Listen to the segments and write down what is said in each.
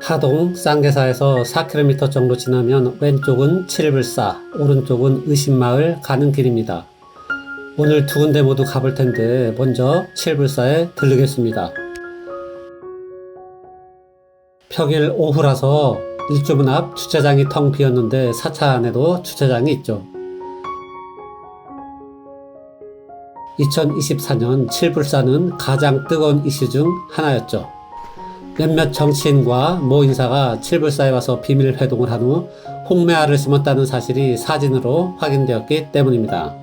하동 쌍계사에서 4km 정도 지나면 왼쪽은 칠불사, 오른쪽은 의신마을 가는 길입니다. 오늘 두 군데 모두 가볼 텐데 먼저 칠불사에 들르겠습니다. 평일 오후라서 일주분 앞 주차장이 텅 비었는데 사차 안에도 주차장이 있죠. 2024년 칠불사는 가장 뜨거운 이슈 중 하나였죠. 몇몇 정치인과 모 인사가 칠불사에 와서 비밀 회동을 한 후 홍매화를 심었다는 사실이 사진으로 확인되었기 때문입니다.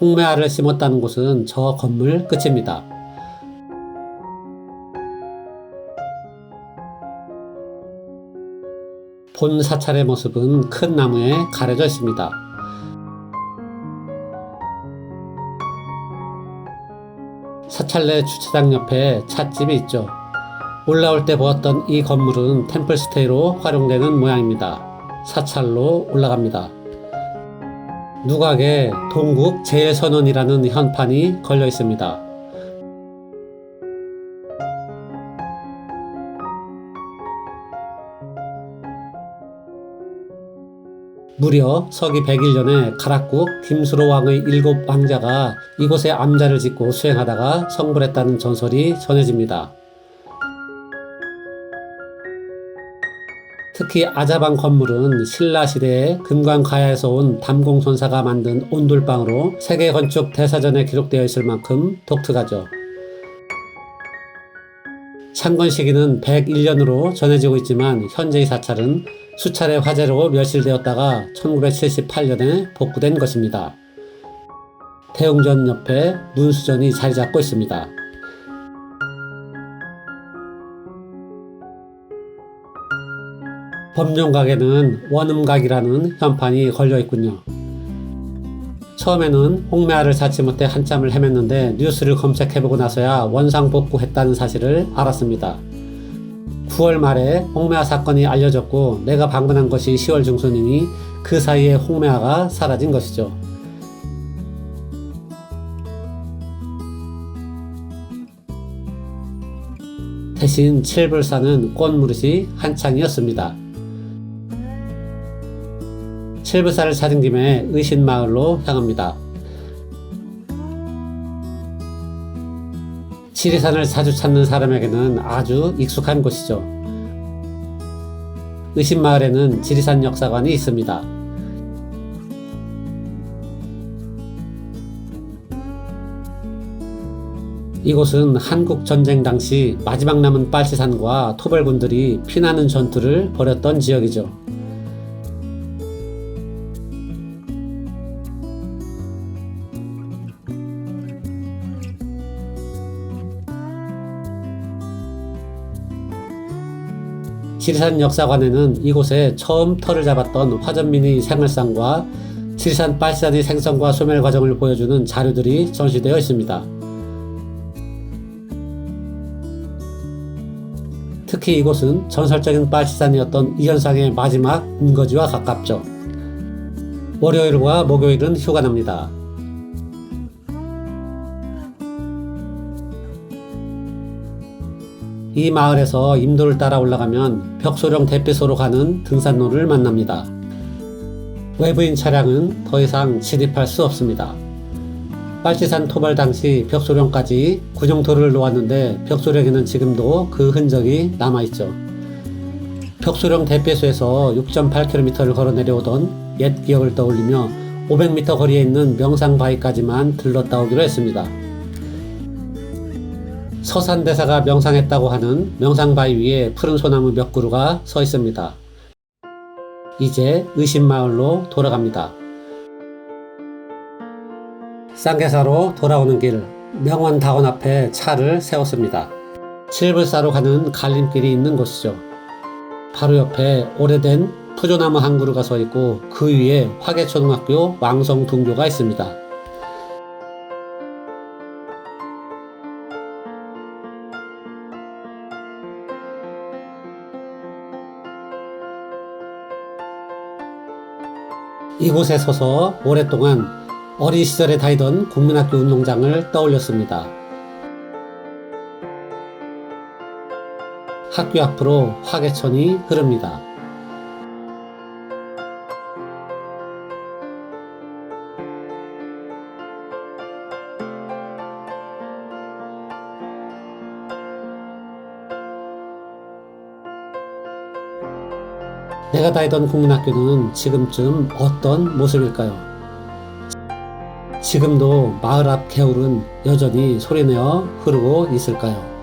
홍매화를 심었다는 곳은 저 건물 끝입니다. 본 사찰의 모습은 큰 나무에 가려져 있습니다. 사찰 내 주차장 옆에 찻집이 있죠. 올라올 때 보았던 이 건물은 템플스테이로 활용되는 모양입니다. 사찰로 올라갑니다. 누각에 동국 제일선원이라는 현판이 걸려 있습니다. 무려 서기 101년에 가락국 김수로 왕의 일곱 왕자가 이곳에 암자를 짓고 수행하다가 성불했다는 전설이 전해집니다. 특히 아자방 건물은 신라 시대에 금관가야에서 온 담공선사가 만든 온돌방으로 세계 건축 대사전에 기록되어 있을 만큼 독특하죠. 창건 시기는 101년으로 전해지고 있지만 현재의 사찰은 수차례 화재로 멸실되었다가 1978년에 복구된 것입니다. 태웅전 옆에 문수전이 자리 잡고 있습니다. 법룡각에는 원음각이라는 현판이 걸려 있군요. 처음에는 홍매화를 찾지 못해 한참을 헤맸는데 뉴스를 검색해보고 나서야 원상복구했다는 사실을 알았습니다. 9월 말에 홍매화 사건이 알려졌고 내가 방문한 것이 10월 중순이니 그 사이에 홍매화가 사라진 것이죠. 대신 칠불사는 꽃무릇이 한창이었습니다. 칠불사를 찾은 김에 의신마을로 향합니다. 지리산을 자주 찾는 사람에게는 아주 익숙한 곳이죠. 의신마을에는 지리산 역사관이 있습니다. 이곳은 한국 전쟁 당시 마지막 남은 빨치산과 토벌군들이 피나는 전투를 벌였던 지역이죠. 지리산 역사관에는 이곳에 처음 터를 잡았던 화전민의 생활상과 지리산 빨치산의 생성과 소멸 과정을 보여주는 자료들이 전시되어 있습니다. 특히 이곳은 전설적인 빨치산이었던 이현상의 마지막 은거지와 가깝죠. 월요일과 목요일은 휴가 납니다. 이 마을에서 임도를 따라 올라가면 벽소령 대피소로 가는 등산로를 만납니다. 외부인 차량은 더 이상 진입할 수 없습니다. 빨치산 토벌 당시 벽소령까지 군용도를 놓았는데 벽소령에는 지금도 그 흔적이 남아있죠. 벽소령 대피소에서 6.8km를 걸어 내려오던 옛 기억을 떠올리며 500m 거리에 있는 명상 바위까지만 들렀다 오기로 했습니다. 서산대사가 명상했다고 하는 명상바위 위에 푸른 소나무 몇 그루가 서 있습니다. 이제 의신마을로 돌아갑니다. 쌍계사로 돌아오는 길 명원다원 앞에 차를 세웠습니다. 칠불사로 가는 갈림길이 있는 곳이죠. 바로 옆에 오래된 푸조나무 한 그루가 서 있고 그 위에 화계초등학교 왕성등교가 있습니다. 이곳에 서서 오랫동안 어린 시절에 다니던 국민학교 운동장을 떠올렸습니다. 학교 앞으로 화개천이 흐릅니다. 내가 다니던 국민학교는 지금쯤 어떤 모습일까요? 지금도 마을 앞 개울은 여전히 소리내어 흐르고 있을까요?